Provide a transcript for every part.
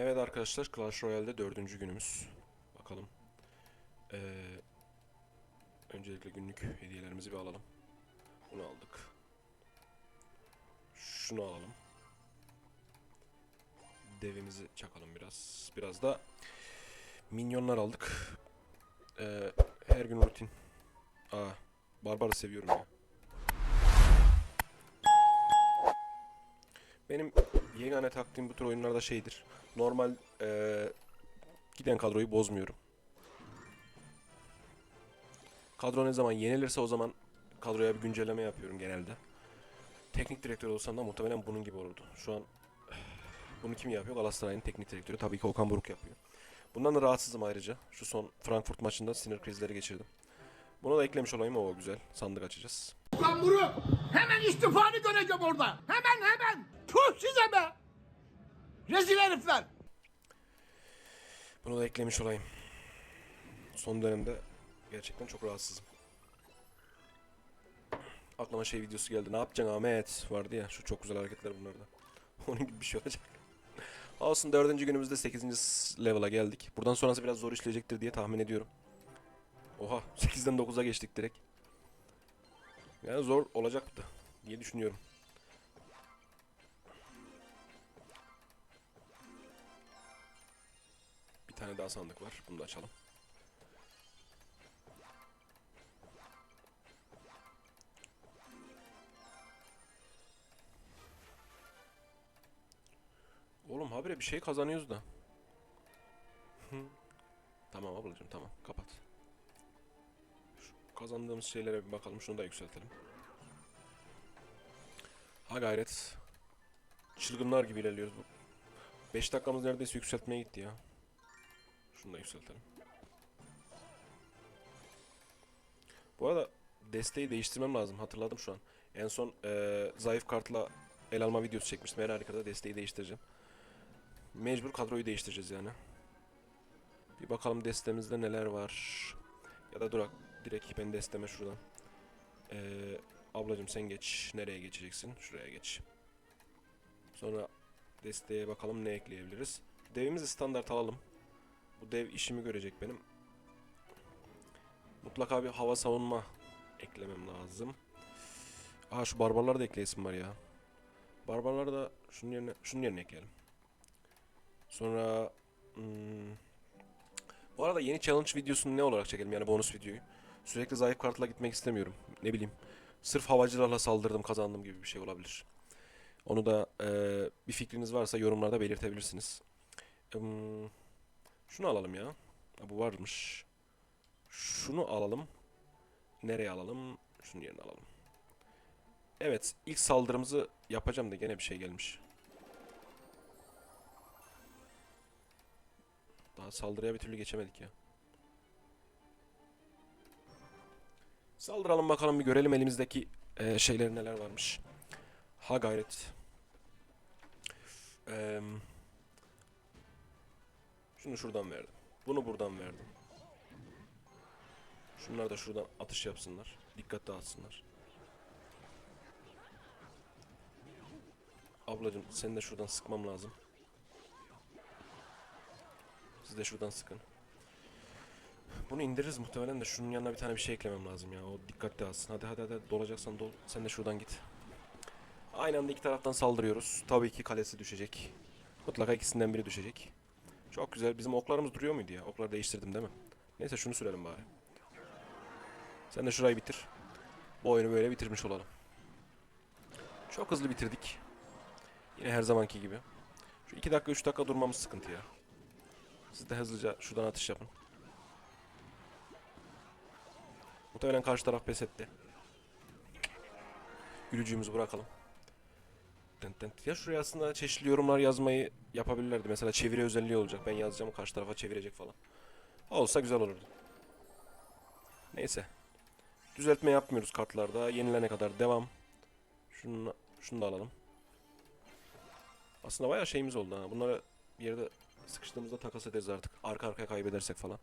Evet arkadaşlar Clash Royale'de dördüncü günümüz. Bakalım. Ee, öncelikle günlük hediyelerimizi bir alalım. Bunu aldık. Şunu alalım. Devimizi çakalım biraz. Biraz da minyonlar aldık. Ee, her gün rutin. Aa, Barbar'ı seviyorum ya. Benim yegane taktiğim bu tür oyunlarda şeydir. Normal eee, giden kadroyu bozmuyorum. Kadro ne zaman yenilirse o zaman kadroya bir güncelleme yapıyorum genelde. Teknik direktör olsam da muhtemelen bunun gibi olurdu. Şu an bunu kim yapıyor? Galatasaray'ın teknik direktörü. Tabii ki Okan Buruk yapıyor. Bundan da rahatsızım ayrıca. Şu son Frankfurt maçında sinir krizleri geçirdim. Bunu da eklemiş olayım o güzel. Sandık açacağız. Lan bunu hemen istifanı göreceğim orada. Hemen hemen. Tuh size be. Rezil herifler. Bunu da eklemiş olayım. Son dönemde gerçekten çok rahatsızım. Aklıma şey videosu geldi. Ne yapacaksın Ahmet? Vardı ya. Şu çok güzel hareketler bunlarda. Onun gibi bir şey olacak. Olsun dördüncü günümüzde 8. level'a geldik. Buradan sonrası biraz zor işleyecektir diye tahmin ediyorum. Oha 8'den 9'a geçtik direkt. Yani zor olacaktı diye düşünüyorum. Bir tane daha sandık var. Bunu da açalım. Oğlum habire bir şey kazanıyoruz da. Tamam ablacığım tamam kapat. Kazandığımız şeylere bir bakalım. Şunu da yükseltelim. Ha gayret. Çılgınlar gibi ilerliyoruz. 5 dakikamız neredeyse yükseltmeye gitti ya. Şunu da yükseltelim. Bu arada desteği değiştirmem lazım. Hatırladım şu an. En son eee, zayıf kartla el alma videosu çekmiştim. Her harikada desteği değiştireceğim. Mecbur kadroyu değiştireceğiz yani. Bir bakalım destemizde neler var. Ya da durak direkt ben desteme şuradan. Eee ablacım sen geç. Nereye geçeceksin? Şuraya geç. Sonra desteğe bakalım ne ekleyebiliriz. Devimizi standart alalım. Bu dev işimi görecek benim. Mutlaka bir hava savunma eklemem lazım. Aa şu barbarları da ekleyesim var ya. Barbarları da şunun yerine şunun yerine ekleyelim. Sonra hmm, bu arada yeni challenge videosunu ne olarak çekelim yani bonus videoyu. Sürekli zayıf kartla gitmek istemiyorum. Ne bileyim. Sırf havacılarla saldırdım kazandım gibi bir şey olabilir. Onu da eee, bir fikriniz varsa yorumlarda belirtebilirsiniz. Hmm, şunu alalım ya. Ha, bu varmış. Şunu alalım. Nereye alalım? Şunun yerine alalım. Evet, ilk saldırımızı yapacağım da gene bir şey gelmiş. Daha saldırıya bir türlü geçemedik ya. Saldıralım bakalım bir görelim elimizdeki eee şeyler neler varmış. Ha gayret. Eee şunu şuradan verdim. Bunu buradan verdim. Şunlar da şuradan atış yapsınlar. Dikkat dağıtsınlar. Ablacım seni de şuradan sıkmam lazım. Siz de şuradan sıkın. Bunu indiririz muhtemelen de şunun yanına bir tane bir şey eklemem lazım ya. O dikkat dağıtsın. Hadi hadi hadi dolacaksan dol. Sen de şuradan git. Aynı anda iki taraftan saldırıyoruz. Tabii ki kalesi düşecek. Mutlaka ikisinden biri düşecek. Çok güzel. Bizim oklarımız duruyor muydu ya? Okları değiştirdim değil mi? Neyse şunu sürelim bari. Sen de şurayı bitir. Bu oyunu böyle bitirmiş olalım. Çok hızlı bitirdik. Yine her zamanki gibi. Şu 2 dakika 3 dakika durmamız sıkıntı ya. Siz de hızlıca şuradan atış yapın. Muhtemelen karşı taraf pes etti. Gülücüğümüzü bırakalım. Ya şuraya aslında çeşitli yorumlar yazmayı yapabilirlerdi. Mesela çeviri özelliği olacak. Ben yazacağım karşı tarafa çevirecek falan. Olsa güzel olurdu. Neyse. Düzeltme yapmıyoruz kartlarda. Yenilene kadar devam. Şunu, şunu da alalım. Aslında bayağı şeyimiz oldu ha. Bunları bir yerde sıkıştığımızda takas ederiz artık. Arka arkaya kaybedersek falan.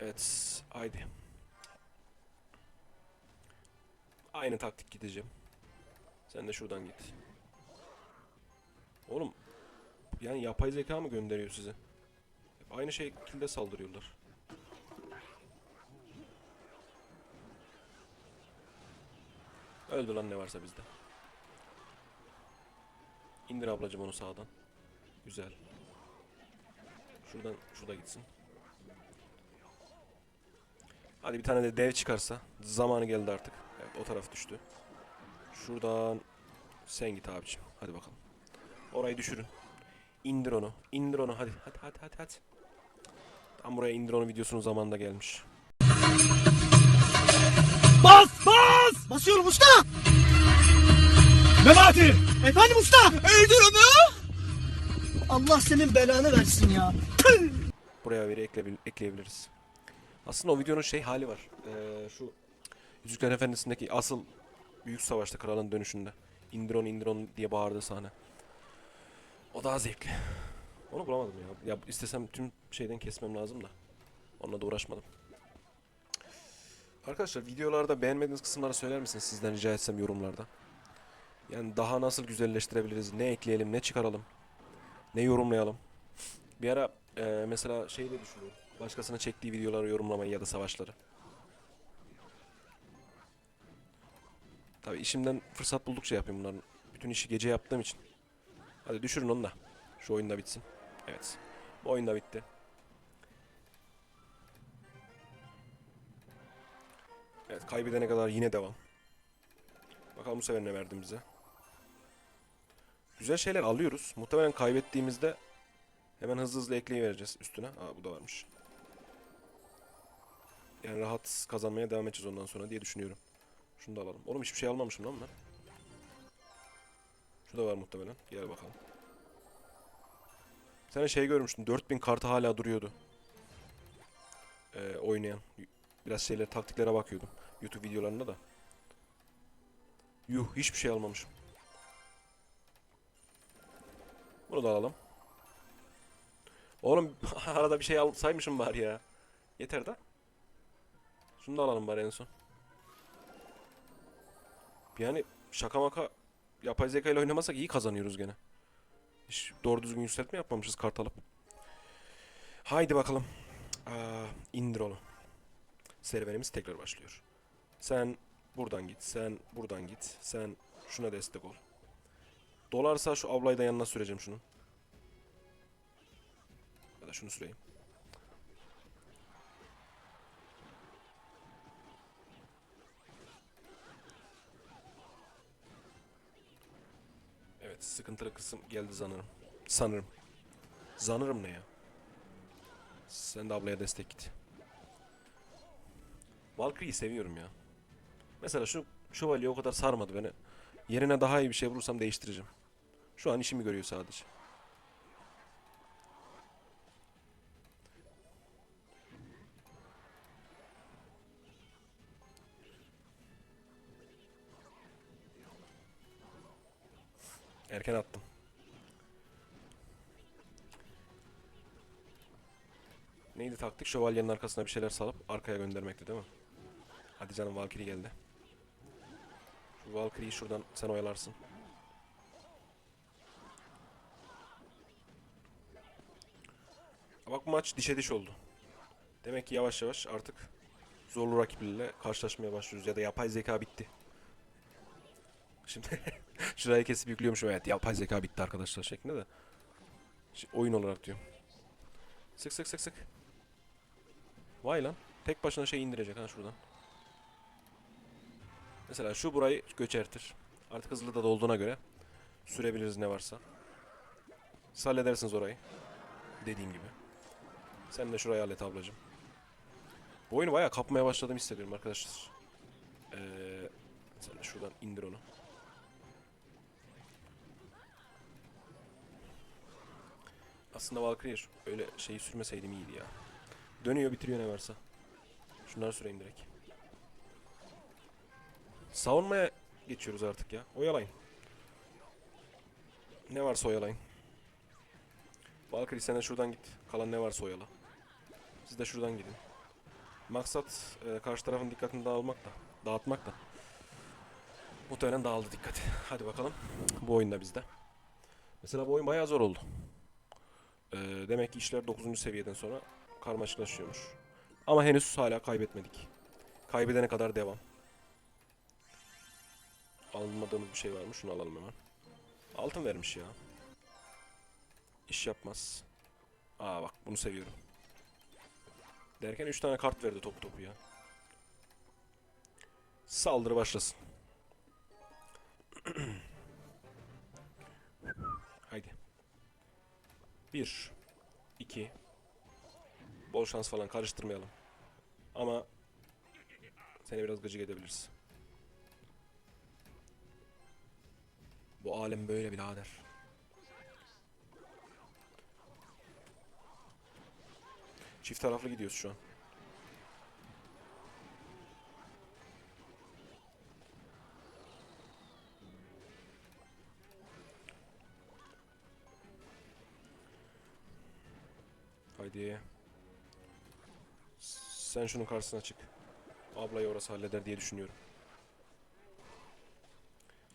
Evet. Haydi. Aynı taktik gideceğim. Sen de şuradan git. Oğlum Yani yapay zeka mı gönderiyor size? Hep aynı şekilde saldırıyorlar. Öldü lan ne varsa bizde. İndir ablacım onu sağdan. Güzel. Şuradan şurada gitsin. Hadi bir tane de dev çıkarsa. Zamanı geldi artık. O taraf düştü. Şuradan sen git abicim. Hadi bakalım. Orayı düşürün. İndir onu. İndir onu. Hadi hadi hadi hadi hadi. Tam buraya indir onu videosunun zamanında gelmiş. Bas bas! Basıyorum usta! Memati! Efendim usta! Öldür onu! Allah senin belanı versin ya. Buraya veri ekle, ekleyebiliriz. Aslında o videonun şey hali var. Ee, şu Yüzüklerin Efendisi'ndeki asıl büyük savaşta kralın dönüşünde. İndir onu indir onu diye bağırdığı sahne. O daha zevkli. Onu bulamadım ya. Ya istesem tüm şeyden kesmem lazım da. Onunla da uğraşmadım. Arkadaşlar videolarda beğenmediğiniz kısımları söyler misiniz sizden rica etsem yorumlarda? Yani daha nasıl güzelleştirebiliriz? Ne ekleyelim, ne çıkaralım? Ne yorumlayalım? Bir ara e, mesela şey de düşünüyorum. Başkasının çektiği videoları yorumlamayı ya da savaşları. Tabii işimden fırsat buldukça yapıyorum bunların. Bütün işi gece yaptığım için. Hadi düşürün onu da. Şu oyun da bitsin. Evet. Bu oyun da bitti. Evet kaybedene kadar yine devam. Bakalım bu sefer ne verdin bize. Güzel şeyler alıyoruz. Muhtemelen kaybettiğimizde hemen hızlı hızlı ekleyivereceğiz üstüne. Aa bu da varmış. Yani rahat kazanmaya devam edeceğiz ondan sonra diye düşünüyorum. Şunu da alalım. Oğlum hiçbir şey almamışım lan ben. Şu da var muhtemelen. Gel bakalım. Sen şey görmüştün. 4000 kartı hala duruyordu. Ee, oynayan. Biraz şeyler taktiklere bakıyordum. YouTube videolarında da. Yuh hiçbir şey almamışım. Bunu da alalım. Oğlum arada bir şey al saymışım bari ya. Yeter de. Şunu da alalım bari en son. Yani şaka maka yapay zeka ile oynamasak iyi kazanıyoruz gene. Hiç doğru düzgün yükseltme yapmamışız kart alıp. Haydi bakalım. Aa, indir onu. Serüvenimiz tekrar başlıyor. Sen buradan git, sen buradan git, sen şuna destek ol. Dolarsa şu ablayı da yanına süreceğim şunu. Ya da şunu süreyim. Evet, sıkıntılı kısım geldi sanırım. Sanırım. Sanırım ne ya? Sen de ablaya destek git. Valkyrie'yi seviyorum ya. Mesela şu şövalye o kadar sarmadı beni. Yerine daha iyi bir şey bulursam değiştireceğim. Şu an işimi görüyor sadece. Erken attım. Neydi taktik? Şövalyenin arkasına bir şeyler salıp arkaya göndermekti değil mi? Hadi canım Valkyrie geldi. Şu Valkyrie'yi şuradan sen oyalarsın. Bak maç dişe diş oldu. Demek ki yavaş yavaş artık zorlu rakiplerle karşılaşmaya başlıyoruz ya da yapay zeka bitti. Şimdi şurayı kesip yüklüyormuşum evet yapay zeka bitti arkadaşlar şeklinde de. Şimdi oyun olarak diyorum. Sık sık sık sık. Vay lan. Tek başına şey indirecek ha şuradan. Mesela şu burayı göçertir. Artık hızlı da dolduğuna göre sürebiliriz ne varsa. Siz halledersiniz orayı. Dediğim gibi. Sen de şurayı hallet ablacığım. Bu oyunu bayağı kapmaya başladım hissediyorum arkadaşlar. Ee, sen de şuradan indir onu. Aslında Valkyrie öyle şeyi sürmeseydim iyiydi ya. Dönüyor bitiriyor ne varsa. Şunları süreyim direkt. Savunmaya geçiyoruz artık ya. Oyalayın. Ne varsa oyalayın. Valkyrie sen de şuradan git. Kalan ne varsa oyala. Siz de şuradan gidin. Maksat e, karşı tarafın dikkatini dağılmak da. Dağıtmak da. Muhtemelen dağıldı dikkati. Hadi bakalım. Bu oyunda bizde. Mesela bu oyun bayağı zor oldu. Ee, demek ki işler 9. seviyeden sonra karmaşıklaşıyormuş. Ama henüz hala kaybetmedik. Kaybedene kadar devam. Almadığımız bir şey var mı? Şunu alalım hemen. Altın vermiş ya. İş yapmaz. Aa bak bunu seviyorum. Derken 3 tane kart verdi topu topu ya. Saldırı başlasın. Haydi. 1 2 Bol şans falan karıştırmayalım. Ama seni biraz gıcık edebiliriz. Bu alem böyle birader. Çift taraflı gidiyoruz şu an. Haydi. Sen şunun karşısına çık. Ablayı orası halleder diye düşünüyorum.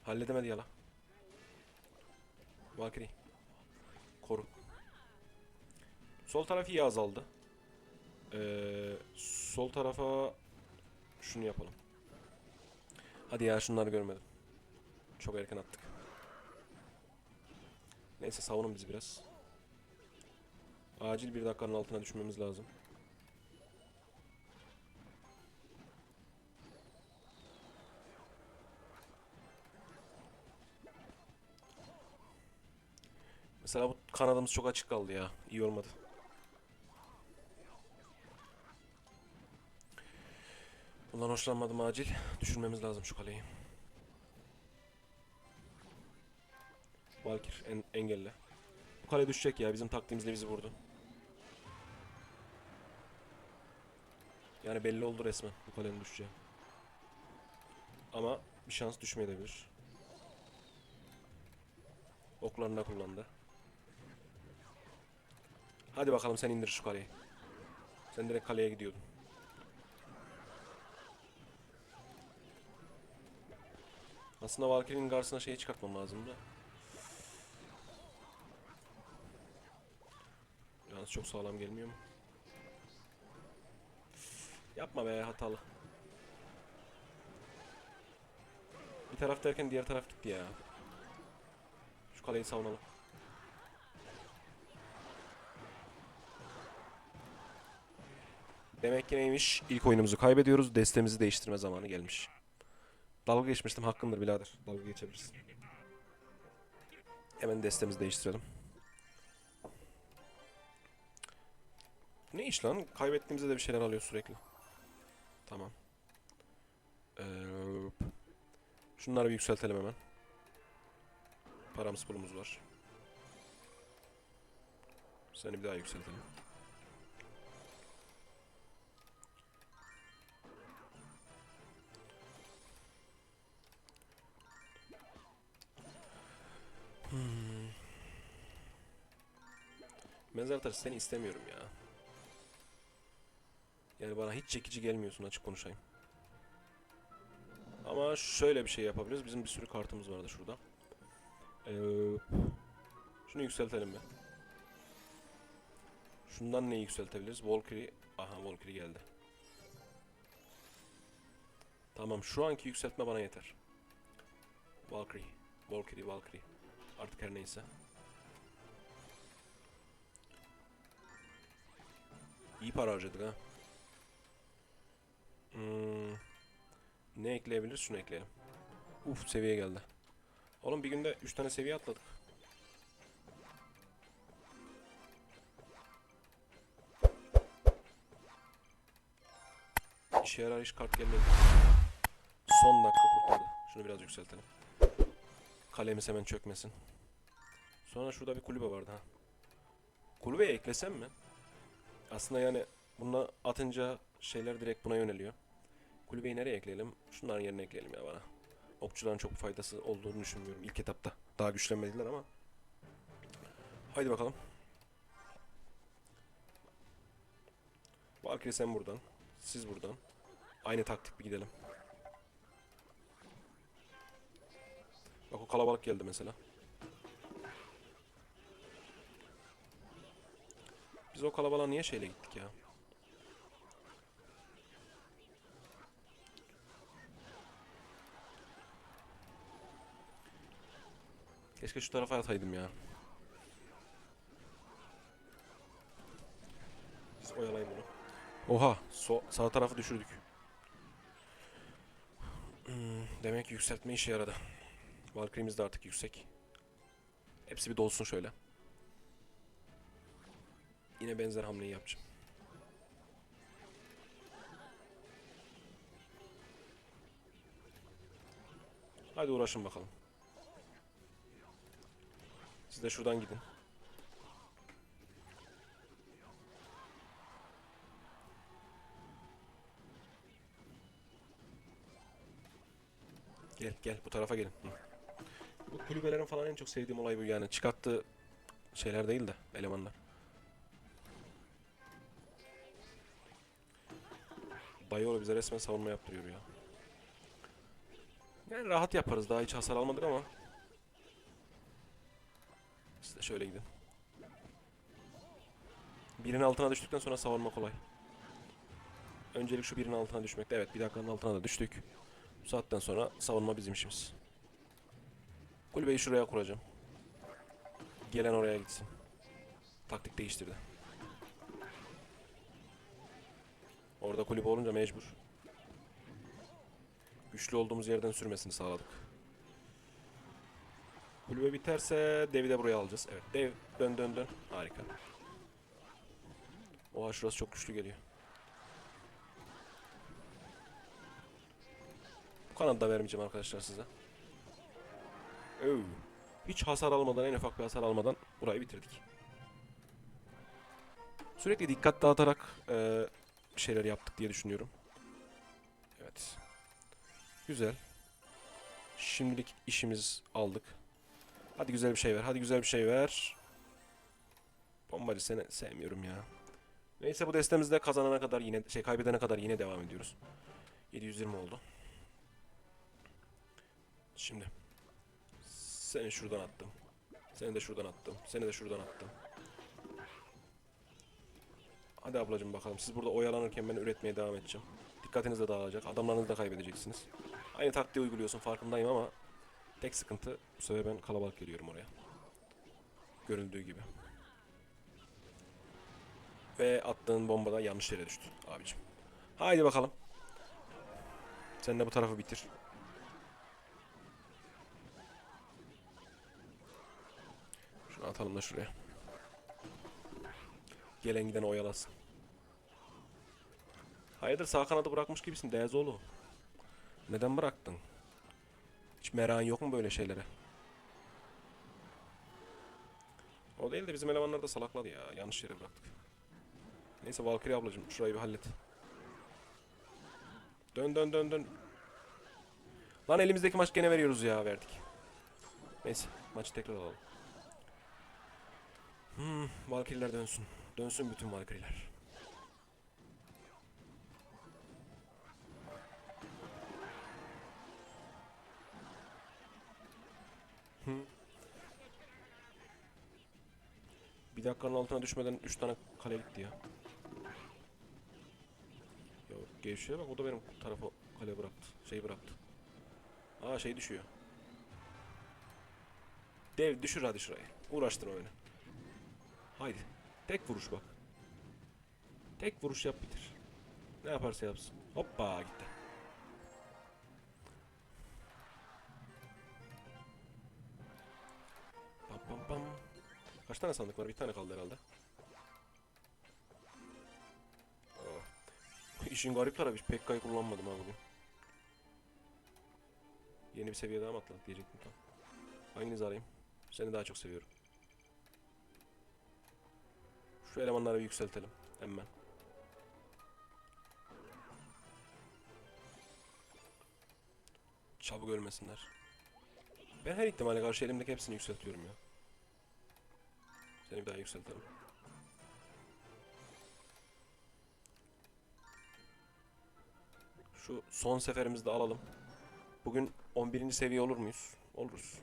Halledemedi ya la. Valkyrie. Koru. Sol taraf iyi azaldı. Ee, sol tarafa şunu yapalım. Hadi ya şunları görmedim. Çok erken attık. Neyse savunun bizi biraz. Acil bir dakikanın altına düşmemiz lazım. Mesela bu kanadımız çok açık kaldı ya. İyi olmadı. Bundan hoşlanmadım acil. Düşürmemiz lazım şu kaleyi. Valkir en engelle. Bu kale düşecek ya. Bizim taktiğimizle bizi vurdu. Yani belli oldu resmen bu kalenin düşeceği. Ama bir şans düşmeyebilir. Oklarını da kullandı. Hadi bakalım sen indir şu kaleyi. Sen direkt kaleye gidiyordun. Aslında Valkyrie'nin karşısına şeyi çıkartmam lazımdı. Yalnız çok sağlam gelmiyor mu? Yapma be hatalı. Bir taraf derken diğer taraf gitti ya. Şu kaleyi savunalım. Demek ki neymiş? İlk oyunumuzu kaybediyoruz. Destemizi değiştirme zamanı gelmiş. Dalga geçmiştim. Hakkındır birader. Dalga geçebilirsin. Hemen destemizi değiştirelim. Ne iş lan? Kaybettiğimizde de bir şeyler alıyor sürekli. Tamam. Ee, şunları bir yükseltelim hemen. Paramız pulumuz var. Seni bir daha yükseltelim. Hmm. Mezar taşı seni istemiyorum ya. Yani bana hiç çekici gelmiyorsun açık konuşayım. Ama şöyle bir şey yapabiliriz. Bizim bir sürü kartımız vardı şurada. Ee, şunu yükseltelim be. Şundan neyi yükseltebiliriz? Valkyrie. Aha Valkyrie geldi. Tamam şu anki yükseltme bana yeter. Valkyrie. Valkyrie, Valkyrie. Artık her neyse. İyi para harcadık ha. Hmm. Ne ekleyebiliriz? Şunu ekleyelim. Uf seviye geldi. Oğlum bir günde 3 tane seviye atladık. İşe yarar iş kart gelmedi. Son dakika kurtardı. Şunu biraz yükseltelim. Kalemiz hemen çökmesin. Sonra şurada bir kulübe vardı ha. Kulübeye eklesem mi? Aslında yani bunu atınca şeyler direkt buna yöneliyor. Kulübeyi nereye ekleyelim? Şunların yerine ekleyelim ya bana. Okçuların çok faydası olduğunu düşünmüyorum ilk etapta. Daha güçlenmediler ama. Haydi bakalım. Valkyrie sen buradan. Siz buradan. Aynı taktik bir gidelim. Bak o kalabalık geldi mesela. Biz o kalabalığa niye şeyle gittik ya? Keşke şu tarafa ataydım ya. Biz oyalayın bunu. Oha, so sağ tarafı düşürdük. Hmm, demek yükseltme işe yaradı. Valkyrie'miz de artık yüksek. Hepsi bir dolsun şöyle. Yine benzer hamleyi yapacağım. Hadi uğraşın bakalım. Siz de şuradan gidin. Gel gel bu tarafa gelin. Hı. Bu kulübelerin falan en çok sevdiğim olay bu yani. Çıkarttığı şeyler değil de elemanlar. Dayıoğlu bize resmen savunma yaptırıyor ya. Yani rahat yaparız. Daha hiç hasar almadık ama. Siz de şöyle gidin. Birin altına düştükten sonra savunma kolay. Öncelik şu birin altına düşmekte. Evet bir dakikanın altına da düştük. Bu saatten sonra savunma bizim işimiz. Kulübeyi şuraya kuracağım. Gelen oraya gitsin. Taktik değiştirdi. Orada kulübe olunca mecbur. Güçlü olduğumuz yerden sürmesini sağladık. Kulübe biterse devi de buraya alacağız. Evet dev dön dön dön. Harika. Oha şurası çok güçlü geliyor. Bu kanadı da vermeyeceğim arkadaşlar size. Oo. Hiç hasar almadan, en ufak bir hasar almadan burayı bitirdik. Sürekli dikkat dağıtarak bir şeyler yaptık diye düşünüyorum. Evet. Güzel. Şimdilik işimiz aldık. Hadi güzel bir şey ver. Hadi güzel bir şey ver. Bombacı seni sevmiyorum ya. Neyse bu destemizde kazanana kadar yine şey kaybedene kadar yine devam ediyoruz. 720 oldu. Şimdi seni şuradan attım. Seni de şuradan attım. Seni de şuradan attım. Hadi ablacım bakalım. Siz burada oyalanırken ben üretmeye devam edeceğim. Dikkatiniz de dağılacak. Adamlarınızı da kaybedeceksiniz. Aynı taktiği uyguluyorsun farkındayım ama tek sıkıntı bu sefer ben kalabalık geliyorum oraya. Görüldüğü gibi. Ve attığın bomba da yanlış yere düştü abicim. Haydi bakalım. Sen de bu tarafı bitir. Şunu atalım da şuraya. Gelen giden oyalasın. Hayırdır sağ kanadı bırakmış gibisin Dezoğlu. Neden bıraktın? Hiç merakın yok mu böyle şeylere? O değil de bizim elemanlar da salakladı ya. Yanlış yere bıraktık. Neyse Valkyrie ablacığım şurayı bir hallet. Dön dön dön dön. Lan elimizdeki maç gene veriyoruz ya verdik. Neyse maçı tekrar alalım. Hmm, Valkyrie'ler dönsün. Dönsün bütün Valkyrie'ler. Bir dakikanın altına düşmeden 3 tane kale gitti ya. Ya gevşeye bak o da benim tarafa kale bıraktı. Şey bıraktı. Aa şey düşüyor. Dev düşür hadi şurayı. Uğraştırma beni. Haydi. Tek vuruş bak. Tek vuruş yap bitir. Ne yaparsa yapsın. Hoppa gitti. Kaç tane sandık var? Bir tane kaldı herhalde. İşin garip tarafı hiç Pekka'yı kullanmadım ha bugün. Yeni bir seviye daha mı atladık diyecektim tam. Hanginizi arayayım? Seni daha çok seviyorum. Şu elemanları bir yükseltelim. Hemen. Çabuk ölmesinler. Ben her ihtimale karşı elimdeki hepsini yükseltiyorum ya. Seni daha yükseltelim. Şu son seferimizde alalım. Bugün 11. seviye olur muyuz? Oluruz.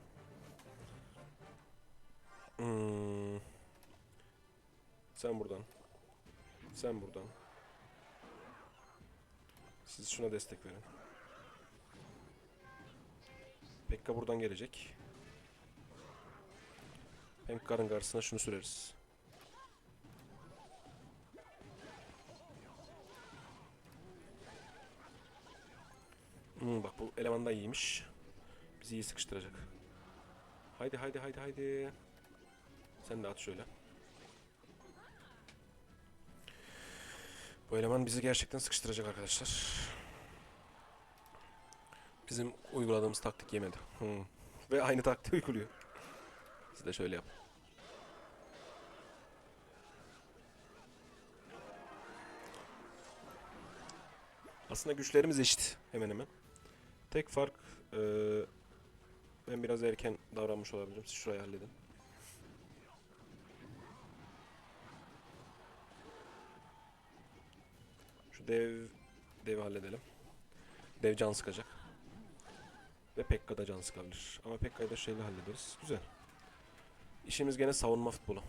Hmm. Sen buradan. Sen buradan. Siz şuna destek verin. Pekka buradan gelecek. Pekka'nın karşısına şunu süreriz. Hmm, bak bu eleman da iyiymiş. Bizi iyi sıkıştıracak. Haydi haydi haydi haydi. Sen de at şöyle. Bu eleman bizi gerçekten sıkıştıracak arkadaşlar. Bizim uyguladığımız taktik yemedi. Hmm. Ve aynı taktiği uyguluyor. Siz de şöyle yap. Aslında güçlerimiz eşit hemen hemen. Tek fark eee, ben biraz erken davranmış olabilirim. Siz şurayı halledin. Şu dev devi halledelim. Dev can sıkacak. Ve Pekka da can sıkabilir. Ama Pekka'yı da şeyle hallederiz. Güzel. İşimiz gene savunma futbolu.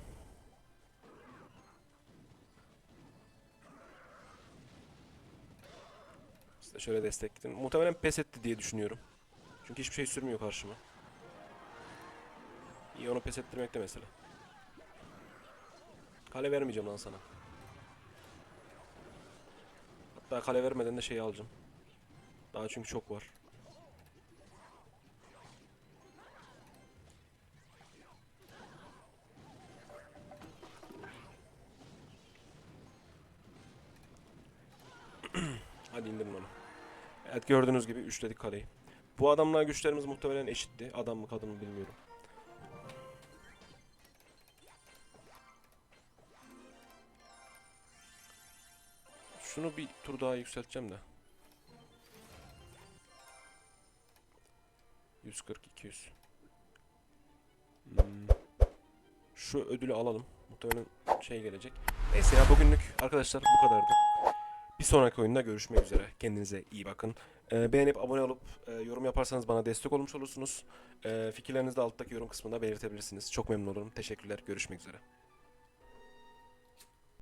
Şöyle destekledim. Muhtemelen pes etti diye düşünüyorum. Çünkü hiçbir şey sürmüyor karşıma. İyi onu pes ettirmekte mesela. Kale vermeyeceğim lan sana. Hatta kale vermeden de şeyi alacağım. Daha çünkü çok var. Hadi indirin onu. Evet gördüğünüz gibi üçledik kaleyi. Bu adamla güçlerimiz muhtemelen eşitti. Adam mı kadın mı bilmiyorum. Şunu bir tur daha yükselteceğim de. 140 200. Hmm. Şu ödülü alalım. Muhtemelen şey gelecek. Neyse ya bugünlük arkadaşlar bu kadardı. Bir sonraki oyunda görüşmek üzere. Kendinize iyi bakın. Ee, beğenip abone olup e, yorum yaparsanız bana destek olmuş olursunuz. Ee, fikirlerinizi de alttaki yorum kısmında belirtebilirsiniz. Çok memnun olurum. Teşekkürler. Görüşmek üzere.